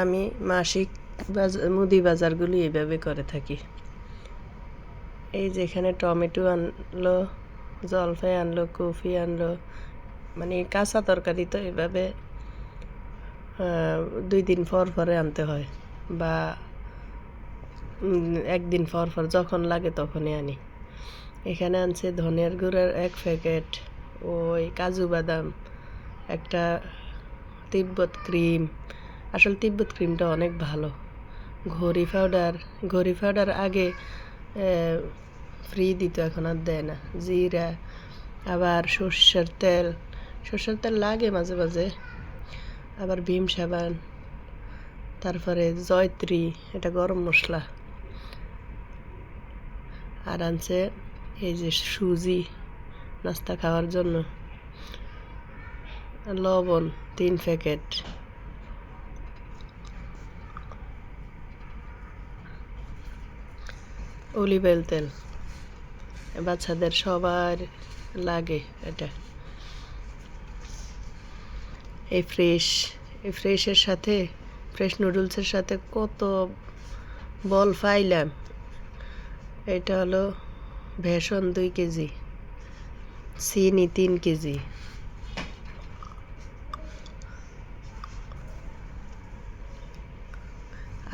আমি মাসিক বাজার মুদি বাজারগুলি এইভাবে করে থাকি। এই যেখানে টমেটো আনলো, জলফাই আনলো, কফি আনলো মানে কাঁচা তরকারি তো এভাবে দুই দিন পর পরে আনতে হয় বা একদিন পর পর যখন লাগে তখনই আনি। এখানে আনছে ধনের গুঁড়ার এক প্যাকেট, ওই কাজু বাদাম, একটা তিব্বত ক্রিম আসলে তিব্বত ক্রিমটা অনেক ভালো। ঘড়ি পাউডার ঘড়ি পাউডার আগে ফ্রি দিত, এখন আর দেয় না। জিরা, আবার সর্ষের তেল। সর্ষের তেল লাগে মাঝে মাঝে। আবার ভীম সাবান, তারপরে জয়ত্রী, এটা গরম মশলা। আর আনছে এই যে সুজি, নাস্তা খাওয়ার জন্য। লবণ, তিন প্যাকেট। অলিভ তেল। বাচ্চাদের সবার লাগে এটা। এই ফ্রেশ এই ফ্রেশের সাথে, ফ্রেশ নুডলসের সাথে কত বল পাইলাম এটা হলো ভেষণ দুই কেজি, চিনি তিন কেজি।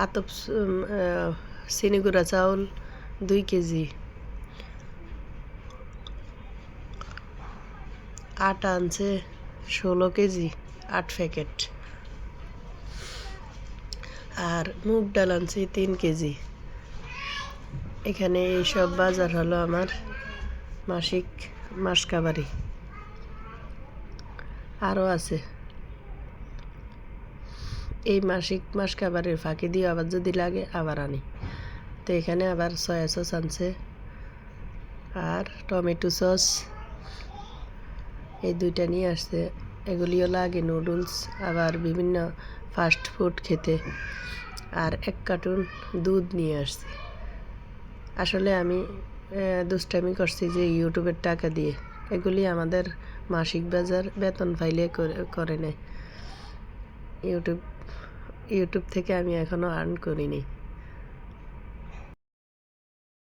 আতপ চিনি গুঁড়া চাউল দুই কেজি। আটা আনছে, ষোলো কেজি, আট প্যাকেট। আর মুগ ডাল আনছি, তিন কেজি। এখানে এইসব বাজার হলো আমার মাসিক মাসকাবারি। আরও আছে। এই মাসিক মাসকাবারির ফাঁকি দিয়ে আবার যদি লাগে আবার আনি। তো এখানে আবার সয়া সস আনছে আর টমেটো সস এই দুইটা নিয়ে আসছে। এগুলিও লাগে নুডলস আবার বিভিন্ন ফাস্ট ফুড খেতে। আর এক কার্টুন দুধ নিয়ে আসছে। আসলে আমি দুষ্টামি করছি যে ইউটিউবের টাকা দিয়ে। এগুলি আমাদের মাসিক বাজার বেতন ফাইলে করে- নেয়। ইউটিউব ইউটিউব থেকে আমি এখনও আর্ন করিনি।